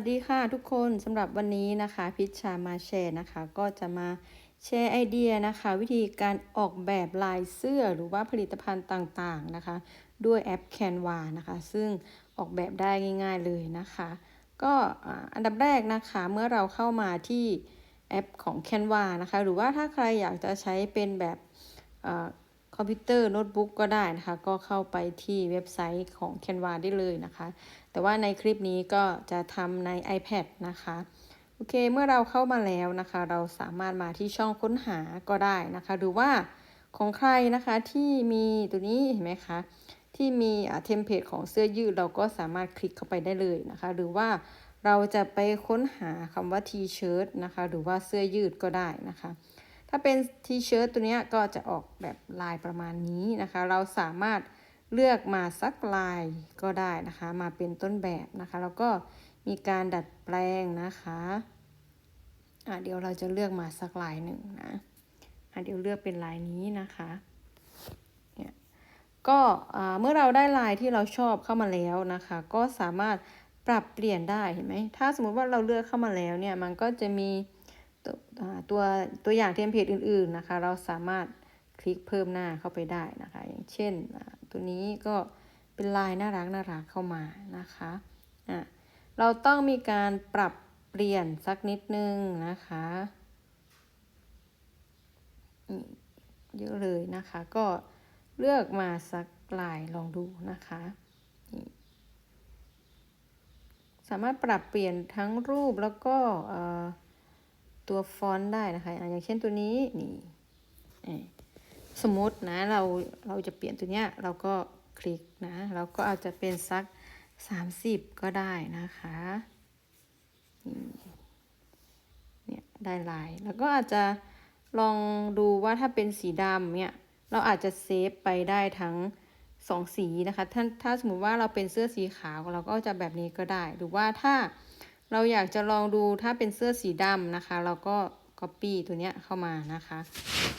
วัสดีค่ะทุกคนสำหรับวันนี้นะคะ พิชชามาแชร์นะคะ ก็จะมาแชร์ไอเดียนะคะ วิธีการออกแบบลายเสื้อหรือว่าผลิตภัณฑ์ต่างๆนะคะ ด้วยแอป Canva นะคะ ซึ่งออกแบบได้ง่าย ๆเลยนะคะ ก็อันดับแรกนะคะเมื่อเราเข้ามาที่แอปของ Canva นะคะ หรือว่าถ้าใครอยากจะใช้เป็นแบบ คอมพิวเตอร์โน้ตบุ๊กก็ได้นะคะ ก็เข้าไปที่เว็บไซต์ของ Canva ได้เลยนะคะ แต่ว่าในคลิปนี้ก็จะทำใน iPad นะคะโอเค เมื่อเราเข้ามาแล้วนะคะ เราสามารถมาที่ช่องค้นหาก็ได้นะคะ หรือว่าของใครนะคะที่มีตัวนี้เห็นไหมคะ ที่มีเทมเพลตของเสื้อยืดเราก็สามารถคลิกเข้าไปได้เลยนะคะ หรือว่าเราจะไปค้นหาคำว่า T-shirt นะคะ หรือว่าเสื้อยืดก็ได้นะคะ ถ้าเป็น T-shirt ตัวนี้ก็จะออกแบบลายประมาณนี้นะคะ เราสามารถเลือกมาสักลายก็ได้นะคะ มาเป็นต้นแบบนะคะ แล้วก็มีการดัดแปลงนะคะอะเดี๋ยวเราจะเลือกมาสักลายหนึ่งนะอะเดี๋ยวเลือกเป็นลายนี้นะคะเนี่ยก็เมื่อเราได้ลายที่เราชอบเข้ามาแล้วนะคะ ก็สามารถปรับเปลี่ยนได้เห็นไหมถ้าสมมุติว่าเราเลือกเข้ามาแล้วเนี่ยมันก็จะมี ตัวตัวอย่างเทมเพลตอื่นๆนะคะ เราสามารถคลิกเพิ่มหน้าเข้าไปได้นะคะ อย่างเช่นตัวนี้ก็เป็นลายน่ารักน่ารักเข้ามานะคะะเราต้องมีการปรับเปลี่ยนสักนิดนึงนะคะเยอะเลยนะคะ ก็เลือกมาสักลายลองดูนะคะสามารถปรับเปลี่ยนทั้งรูปแล้วก็ ตัวฟอนต์ได้นะคะอย่างเช่นตัวนี้นี่สมมตินะเราเราจะเปลี่ยนตัวเนี้ยเราก็คลิกนะเราก็อาจจะเป็นสัก 30 ก็ได้นะคะเนี่ยได้ลาย แล้วก็อาจจะลองดูว่าถ้าเป็นสีดำเนี่ยเราอาจจะเซฟไปได้ทั้งสองสีนะคะถ้าถ้าสมมติว่าเราเป็นเสื้อสีขาวเราก็จะแบบนี้ก็ได้ หรือว่าถ้า เราอยากจะลองดูถ้าเป็นเสื้อสีดำนะคะ เราก็ Copy ตัวเนี้ยเข้ามานะคะ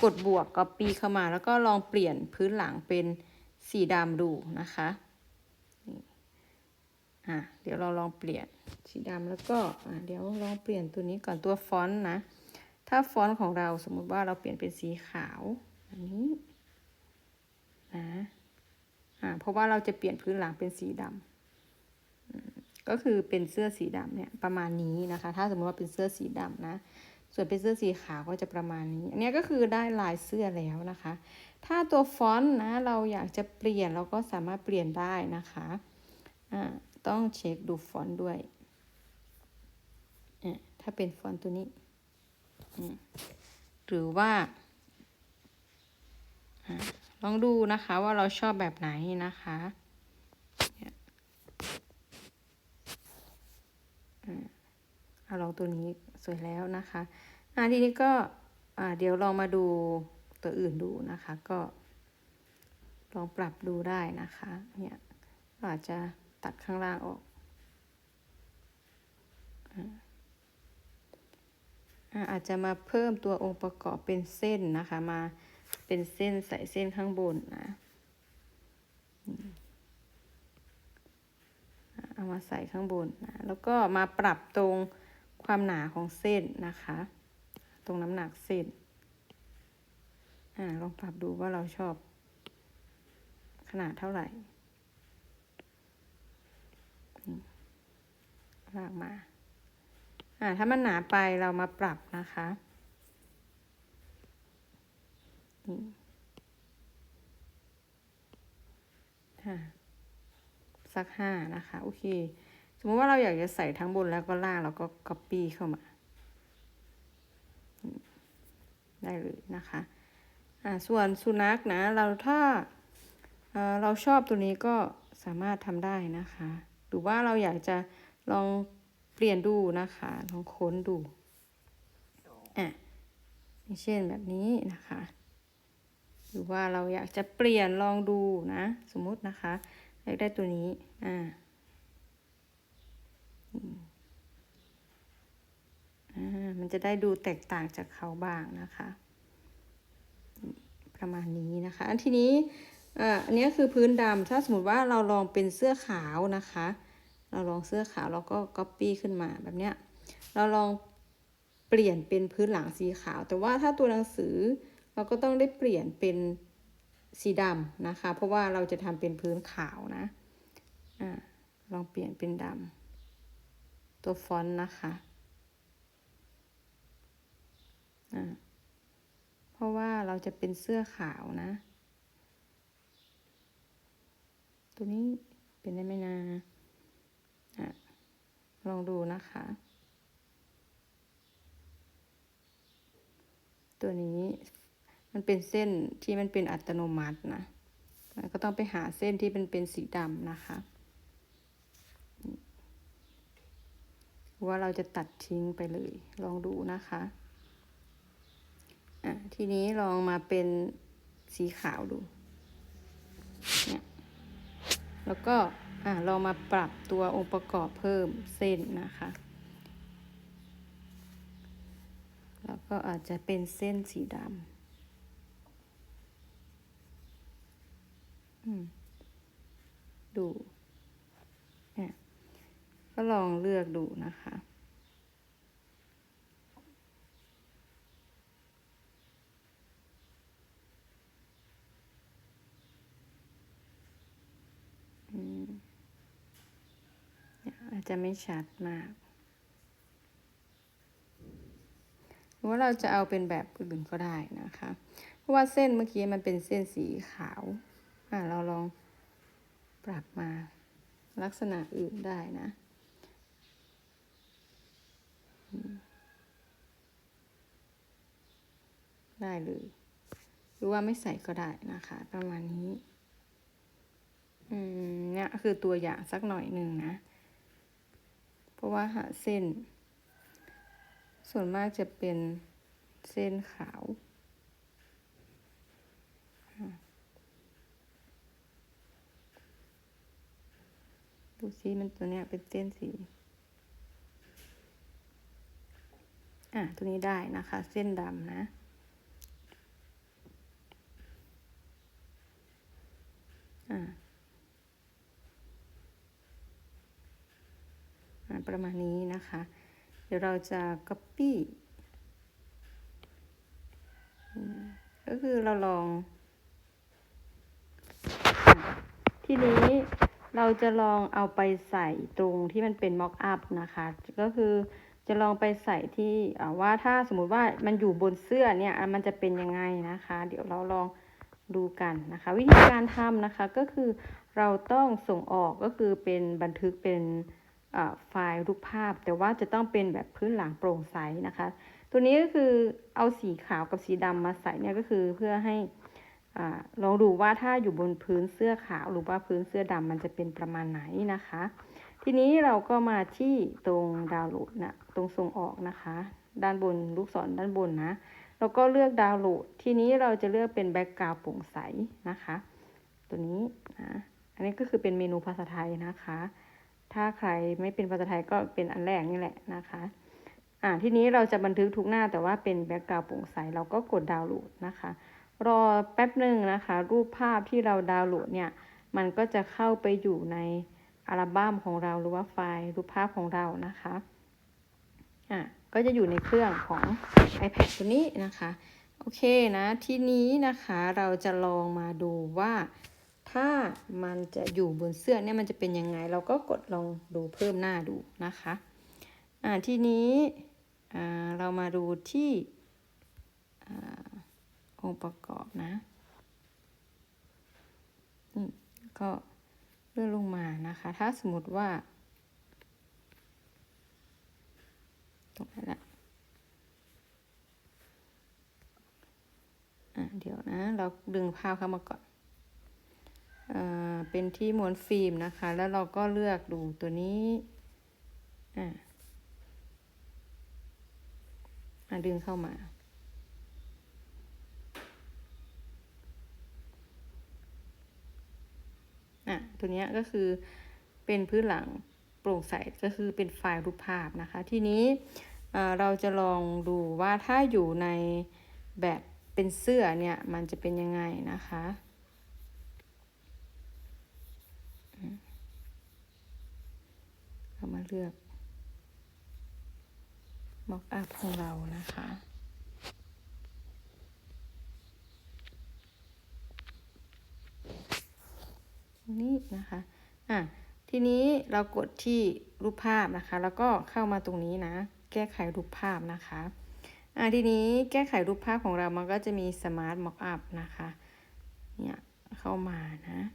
กดบวก Copy เข้ามา แล้วก็ลองเปลี่ยนพื้นหลังเป็นสีดำดูนะคะอะเดี๋ยวเราลองเปลี่ยนสีดำแล้วก็อะเดี๋ยวลองเปลี่ยนตัวนี้ก่อนตัวฟอนต์นะ ถ้าฟอนต์ของเราสมมุติว่าเราเปลี่ยนเป็นสีขาวอันนี้นะอ่าเพราะว่าเราจะเปลี่ยนพื้นหลังเป็นสีดำ ก็คือเป็นเสื้อสีดำเนี่ยประมาณนี้นะคะ ถ้าสมมติว่าเป็นเสื้อสีดำนะ ส่วนเป็นเสื้อสีขาวก็จะประมาณนี้ อันนี้ก็คือได้ลายเสื้อแล้วนะคะ ถ้าตัวฟอนต์นะเราอยากจะเปลี่ยนเราก็สามารถเปลี่ยนได้นะคะอ่าต้องเช็คดูฟอนต์ด้วยอ่าถ้าเป็นฟอนต์ตัวนี้หรือว่าลองดูนะคะว่าเราชอบแบบไหนนะคะ เอาลองตัวนี้สวยแล้วนะคะอ่าทีนี้ก็อ่าเดี๋ยวลองมาดูตัวอื่นดูนะคะ ก็ ลองปรับดูได้นะคะ เนี่ยอาจจะตัดข้างล่างออกอาจจะมาเพิ่มตัวองค์ประกอบเป็นเส้นนะคะ มาเป็นเส้นใส่เส้นข้างบนนะเอามาใส่ข้างบนนะแล้วก็มาปรับตรง ความหนาของเส้นนะคะ ตรงน้ำหนักเส้น อ่าลองปรับดูว่าเราชอบ ขนาดเท่าไหร่ลากมา อ่า ถ้ามันหนาไปเรามาปรับนะคะนี่ค่ะสักห้านะคะ โอเค สมมติว่าเราอยากจะใส่ทั้งบนแล้วก็ล่างเราก็ copy เข้ามา ได้เลยนะคะอ่าส่วนสุนัขนะเราถ้าเราชอบตัวนี้ก็สามารถทำได้นะคะ หรือว่าเราอยากจะลองเปลี่ยนดูนะคะลองค้นดูอะเช่นแบบนี้นะคะ หรือว่าเราอยากจะเปลี่ยนลองดูนะ สมมุตินะคะอยากได้ตัวนี้อ่า มันจะได้ดูแตกต่างจากเขาบ้างนะคะ ประมาณนี้นะคะอันทีนี้อันนี้คือพื้นดำถ้าสมมติว่าเราลองเป็นเสื้อขาวนะคะ เราลองเสื้อขาวเราก็ copy ขึ้นมาแบบเนี้ย เราลองเปลี่ยนเป็นพื้นหลังสีขาว แต่ว่าถ้าตัวหนังสือเราก็ต้องได้เปลี่ยนเป็นสีดำนะคะ เพราะว่าเราจะทำเป็นพื้นขาวนะอ่าลองเปลี่ยนเป็นดำ ตัวฟอนต์นะคะอ่าเพราะว่าเราจะเป็นเสื้อขาวนะ ตัวนี้เป็นได้ไหมนะอะลองดูนะคะ ตัวนี้มันเป็นเส้นที่มันเป็นอัตโนมัตินะก็ต้องไปหาเส้นที่เป็นเป็นสีดำนะคะ ว่าเราจะตัดทิ้งไปเลย ลองดูนะคะอะทีนี้ลองมาเป็นสีขาวดูเนี่ยแล้วก็อะลองมาปรับตัวองค์ประกอบเพิ่มเส้นนะคะ แล้วก็อาจจะเป็นเส้นสีดำดู ก็ลองเลือกดูนะคะ อาจจะไม่ชัดมาก หรือว่าเราจะเอาเป็นแบบอื่นก็ได้นะคะ เพราะว่าเส้นเมื่อกี้มันเป็นเส้นสีขาวอ่าเราลองปรับมาลักษณะอื่นได้นะ ได้เลย หรือว่าไม่ใส่ก็ได้นะคะ ประมาณนี้อืมเนี่ยคือตัวอย่างสักหน่อยหนึ่งนะ เพราะว่าหาเส้น ส่วนมากจะเป็นเส้นขาวดูซิมันตัวเนี้ยเป็นเส้นสี อะ ตัวนี้ได้นะคะ เส้นดำนะ อ่า ประมาณนี้นะคะ เดี๋ยวเราจะ copy ก็คือเราลอง ทีนี้เราจะลองเอาไปใส่ตรงที่มันเป็น mock up นะคะ ก็คือจะลองไปใส่ที่ว่าถ้าสมมุติว่ามันอยู่บนเสื้อเนี่ยมันจะเป็นยังไงนะคะ เดี๋ยวเราลองดูกันนะคะ วิธีการทำนะคะก็คือเราต้องส่งออกก็คือเป็นบันทึกเป็น ไฟล์รูปภาพ แต่ว่าจะต้องเป็นแบบพื้นหลังโปร่งใสนะคะ ตัวนี้ก็คือเอาสีขาวกับสีดำมาใส่เนี่ยก็คือเพื่อให้อลองดูว่าถ้าอยู่บนพื้นเสื้อขาวหรือว่าพื้นเสื้อดำมันจะเป็นประมาณไหนนะคะ ทีนี้เราก็มาที่ตรงดาวน์โหลดนะตรงส่งออกนะคะ ด้านบนลูกศรด้านบนนะเราก็เลือกดาวน์โหลด ทีนี้เราจะเลือกเป็นแบ็กกราวด์โปร่งใสนะคะ ตัวนี้นะ อันนี้ก็คือเป็นเมนูภาษาไทยนะคะ ถ้าใครไม่เป็นภาษาไทยก็เป็นอันแรกนี่แหละนะคะ อ่าทีนี้เราจะบันทึกทุกหน้าแต่ว่าเป็นแบ็กกราวด์โปร่งใสเราก็กดดาวน์โหลดนะคะ รอแป๊บหนึ่งนะคะ รูปภาพที่เราดาวน์โหลดเนี่ยมันก็จะเข้าไปอยู่ในอัลบั้มของเราหรือว่าไฟล์รูปภาพของเรานะคะอะก็จะอยู่ในเครื่องของ iPad ตัวนี้นะคะ โอเคนะ ทีนี้นะคะเราจะลองมาดูว่า ถ้ามันจะอยู่บนเสื้อเนี่ยมันจะเป็นยังไง เราก็กดลองดูเพิ่มหน้าดูนะคะอ่าทีนี้อ่าเรามาดูที่อ,องค์ประกอบนะนี่ก็เลื่อนลงมานะคะ ถ้าสมมติว่าตรงนั้นแหละอ่าเดี๋ยวนะ เราดึงภาพเข้ามาก่อน เป็นที่ม้วนฟิล์มนะคะ แล้วเราก็เลือกดูตัวนี้อ่าดึงเข้ามา อะ ตัวนี้ก็คือเป็นพื้นหลังโปร่งใสก็คือเป็นไฟล์รูปภาพนะคะ ทีนี้เราจะลองดูว่าถ้าอยู่ในแบบเป็นเสื้อเนี่ย มันจะเป็นยังไงนะคะ เรามาเลือกม็อกอัพของเรานะคะนี่นะคะ อะ ทีนี้เรากดที่รูปภาพนะคะ แล้วก็เข้ามาตรงนี้นะ แก้ไขรูปภาพนะคะ อะ ทีนี้แก้ไขรูปภาพของเรา มันก็จะมี Smart Mockup นะคะ เนี่ย เข้ามานะอะ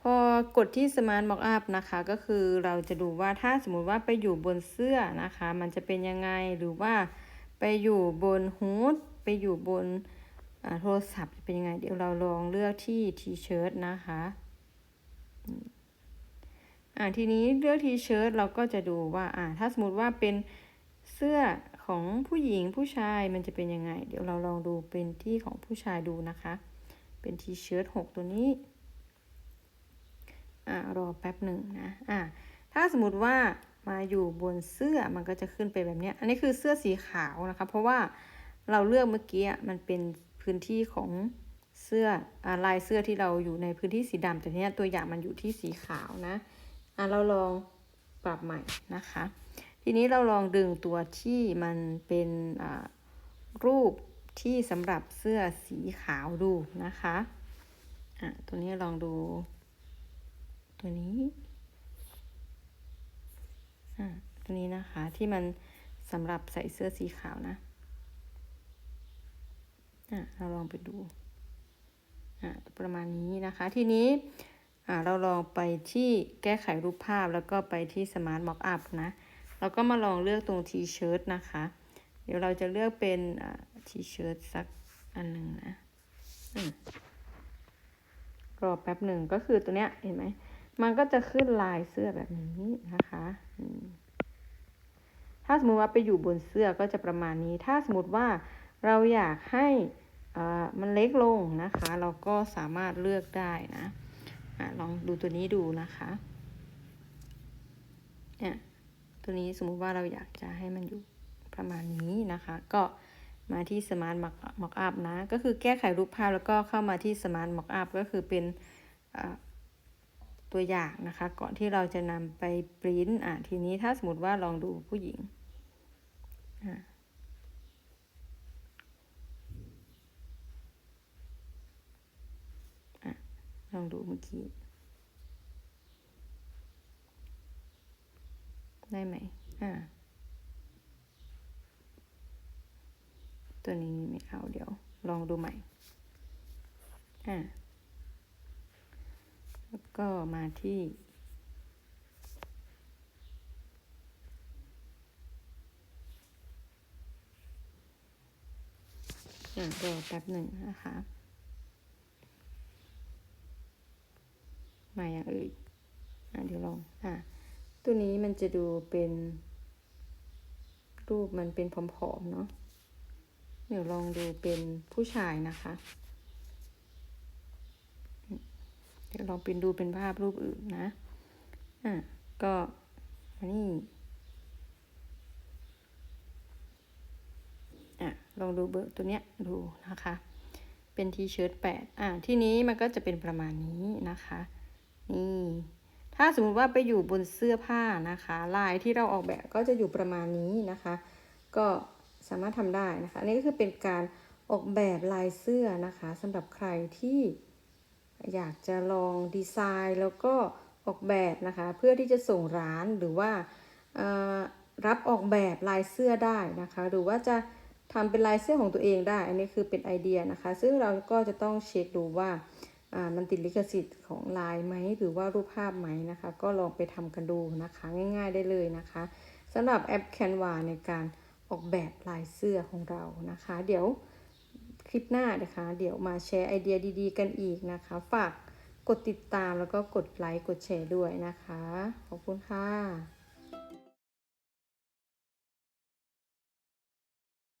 พอกดที่ Smart Mockup นะคะ ก็คือเราจะดูว่าถ้าสมมุติว่าไปอยู่บนเสื้อนะคะ มันจะเป็นยังไงหรือว่าไปอยู่บนฮูดไปอยู่บนโทรศัพท์จะเป็นยังไง เดี๋ยวเราลองเลือกที่ทีเชิ้ตนะคะอ่าทีนี้เลือกทีเชิ้ตเราก็จะดูว่าอ่าถ้าสมมติว่าเป็นเสื้อของผู้หญิงผู้ชายมันจะเป็นยังไง เดี๋ยวเราลองดูเป็นที่ของผู้ชายดูนะคะ เป็นทีเชิ้ตหกตัวนี้ อ่ารอแป๊บหนึ่งนะอ่าถ้าสมมติว่ามาอยู่บนเสื้อมันก็จะขึ้นไปแบบนี้อันนี้คือเสื้อสีขาวนะคะ เพราะว่าเราเลือกเมื่อกี้มันเป็นพื้นที่ของเสื้ออลายเสื้อที่เราอยู่ในพื้นที่สีดำแต่เนี้ยตัวอย่างมันอยู่ที่สีขาวนะอะเราลองปรับใหม่นะคะ ทีนี้เราลองดึงตัวที่มันเป็นรูปที่สำหรับเสื้อสีขาวดูนะคะอะตัวนี้ลองดู ตัวนี้อะตัวนี้นะคะที่มันสำหรับใส่เสื้อสีขาวนะอะเราลองไปดูอะประมาณนี้นะคะ ทีนี้อะเราลองไปที่แก้ไขรูปภาพแล้วก็ไปที่ Smart Mockup นะเราก็มาลองเลือกตรงทีเชิ้ตนะคะ เดี๋ยวเราจะเลือกเป็นทีเชิ้ตสักอันหนึ่งนะรอแป๊บหนึ่งก็คือตัวเนี้ยเห็นไหม มันก็จะขึ้นลายเสื้อแบบนี้นะคะถ้าสมมติว่าไปอยู่บนเสื้อก็จะประมาณนี้ ถ้าสมมติว่าเราอยากให้มันเล็กลงนะคะ เราก็สามารถเลือกได้นะอลองดูตัวนี้ดูนะคะเนี่ยตัวนี้สมมุติว่าเราอยากจะให้มันอยู่ประมาณนี้นะคะ ก็มาที่ Smart Mockup นะ ก็คือแก้ไขรูปภาพแล้วก็เข้ามาที่ Smart Mockup ก็คือเป็น ตัวอย่างนะคะ ก่อนที่เราจะนำไปปริ้นอะทีนี้ถ้าสมมติว่าลองดูผู้หญิงอ่าลองดูเมื่อกี้ ได้ไหม อ่า ตัวนี้ไม่เอาเดี๋ยว ลองดูใหม่ อ่า แล้วก็มาที่รอแป๊บหนึ่งนะคะ มาอย่างอื่นอะเดี๋ยวลอง อะ ตัวนี้มันจะดูเป็น รูปมันเป็นผอมๆเนาะ เดี๋ยวลองดูเป็นผู้ชายนะคะ เดี๋ยวลองเป็นดูเป็นภาพรูปอื่นนะ อะ ก็นี่อะ ลองดูเบอร์ตัวเนี้ยดูนะคะ เป็นทีเชิ้ตแปดอะ ที่นี้มันก็จะเป็นประมาณนี้นะคะ นี่ ถ้าสมมติว่าไปอยู่บนเสื้อผ้านะคะ ลายที่เราออกแบบก็จะอยู่ประมาณนี้นะคะ ก็สามารถทำได้นะคะ อันนี้ก็คือเป็นการออกแบบลายเสื้อนะคะสำหรับใครที่ อยากจะลองดีไซน์แล้วก็ออกแบบนะคะ เพื่อที่จะส่งร้านหรือว่ารับออกแบบลายเสื้อได้นะคะ หรือว่าจะทำเป็นลายเสื้อของตัวเองได้ อันนี้คือเป็นไอเดียนะคะ ซึ่งเราก็จะต้องเช็คดูว่ามันติดลิขสิทธิ์ของลายไหมหรือว่ารูปภาพไหมนะคะ ก็ลองไปทำกันดูนะคะ ง่าย ๆได้เลยนะคะสำหรับแอป Canva ในการออกแบบลายเสื้อของเรานะคะ เดี๋ยว คลิปหน้านะคะ เดี๋ยวมาแชร์ไอเดียดีๆ กันอีกนะคะ ฝากกดติดตามแล้วก็กดไลค์กดแชร์ด้วยนะคะ ขอบคุณค่ะ